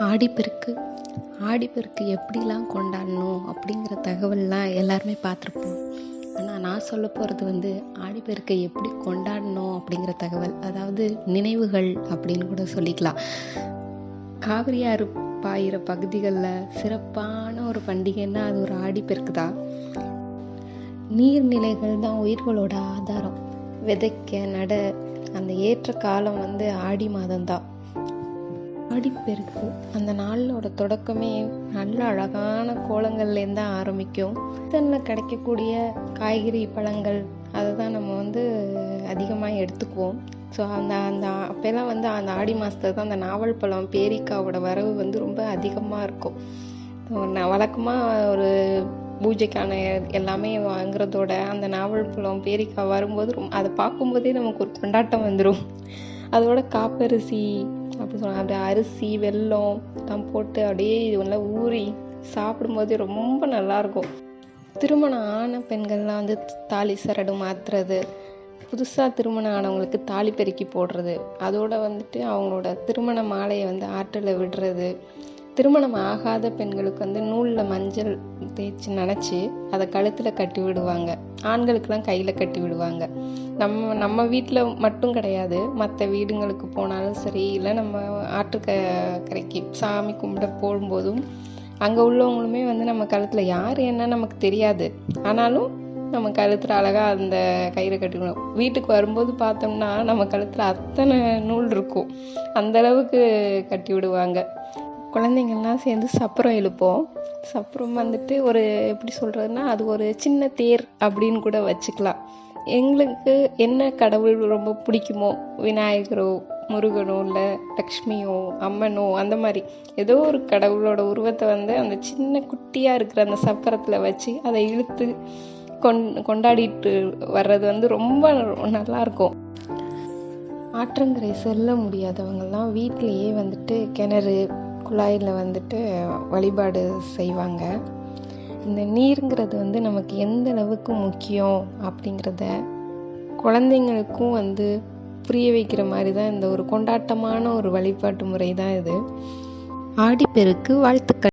ஆடிப்பெருக்கு. ஆடிப்பெருக்கு எப்படிலாம் கொண்டாடணும் அப்படிங்கிற தகவல்லாம் எல்லாருமே பார்த்துருப்போம். ஆனால் நான் சொல்ல போகிறது வந்து ஆடிப்பெருக்கை எப்படி கொண்டாடணும் அப்படிங்கிற தகவல் அதாவது நினைவுகள் அப்படின்னு கூட சொல்லிக்கலாம். காவிரியாறு பாயிற பகுதிகளில் சிறப்பான ஒரு பண்டிகைன்னா அது ஒரு ஆடிப்பெருக்கு தான் நீர்நிலைகள் தான் உயிர்களோட ஆதாரம். விதைக்க நட அந்த ஏற்ற காலம் வந்து ஆடி மாதம்தான். ஆடிப்பெருக்கு அந்த நாளோட தொடக்கமே நல்ல அழகான கோலங்கள்லேருந்து தான் ஆரம்பிக்கும். சீசனில் கிடைக்கக்கூடிய காய்கறி பழங்கள் அதை தான் நம்ம வந்து அதிகமாக எடுத்துக்குவோம். ஸோ அந்த அந்த அப்போல்லாம் வந்து அந்த ஆடி மாதத்துக்கு தான் அந்த நாவல் பழம் பேரிக்காவோட வரவு வந்து ரொம்ப அதிகமாக இருக்கும். நான் வழக்கமாக ஒரு பூஜைக்கான எல்லாமே வாங்குறதோட அந்த நாவல் பழம் பேரிக்காய் வரும்போது ரொம்ப அதை பார்க்கும்போதே நமக்கு ஒரு கொண்டாட்டம் வந்துடும் அதோட காப்பரிசி அப்படி சொல்லுவாங்க. அப்படியே அரிசி வெல்லம் எல்லாம் போட்டு அப்படியே இது நல்லா ஊறி சாப்பிடும்போது ரொம்ப நல்லாயிருக்கும். திருமணம் ஆன பெண்கள்லாம் வந்து தாலி சரடு மாற்றுறது புதுசாக திருமணம் ஆனவங்களுக்கு தாலி பெருக்கி போடுறது அதோட வந்துட்டு அவங்களோட திருமண மாலையை வந்து ஆற்றில் விடுறது திருமணம் ஆகாத பெண்களுக்கு வந்து நூலில் மஞ்சள் தேய்ச்சி நினச்சி அதை கழுத்தில் கட்டி விடுவாங்க. ஆண்களுக்கெல்லாம் கையில் கட்டி விடுவாங்க. நம்ம நம்ம வீட்டில் மட்டும் கிடையாது. மற்ற வீடுங்களுக்கு போனாலும் சரி இல்லை நம்ம ஆற்றுக்க கரைக்கு சாமி கும்பிட போகும்போதும் அங்கே உள்ளவங்களுமே வந்து நம்ம கழுத்தில் யார் என்ன நமக்கு தெரியாது. ஆனாலும் நம்ம கழுத்தில் அழகாக அந்த கயிறை கட்டிக்கணும் வீட்டுக்கு வரும்போது பார்த்தோம்னா நம்ம கழுத்தில் அத்தனை நூல் இருக்கும். அந்தளவுக்கு கட்டி விடுவாங்க. குழந்தைங்கள்லாம் சேர்ந்து சப்பரம் இழுப்போம். சப்பரம் வந்துட்டு ஒரு எப்படி சொல்கிறதுனா அது ஒரு சின்ன தேர் அப்படின்னு கூட வச்சுக்கலாம். எங்களுக்கு என்ன கடவுள் ரொம்ப பிடிக்குமோ விநாயகரோ முருகனோ இல்லை லக்ஷ்மியோ அம்மனோ அந்த மாதிரி ஏதோ ஒரு கடவுளோட உருவத்தை வந்து அந்த சின்ன குட்டியாக இருக்கிற அந்த சப்பரத்தில் வச்சு அதை இழுத்து கொண் கொண்டாடிட்டு வர்றது வந்து ரொம்ப நல்லாயிருக்கும் ஆற்றங்கரை செல்ல முடியாதவங்கெல்லாம் வீட்டிலையே வந்துட்டு கிணறு குழாயில் வந்துட்டு வழிபாடு செய்வாங்க. இந்த நீருங்கிறது வந்து நமக்கு எந்த அளவுக்கு முக்கியம் அப்படிங்கிறத குழந்தைங்களுக்கும் வந்து புரிய வைக்கிற மாதிரி தான் இந்த ஒரு கொண்டாட்டமான ஒரு வழிபாட்டு முறை தான் இது. ஆடிப்பெருக்கு வாழ்த்துக்கள்.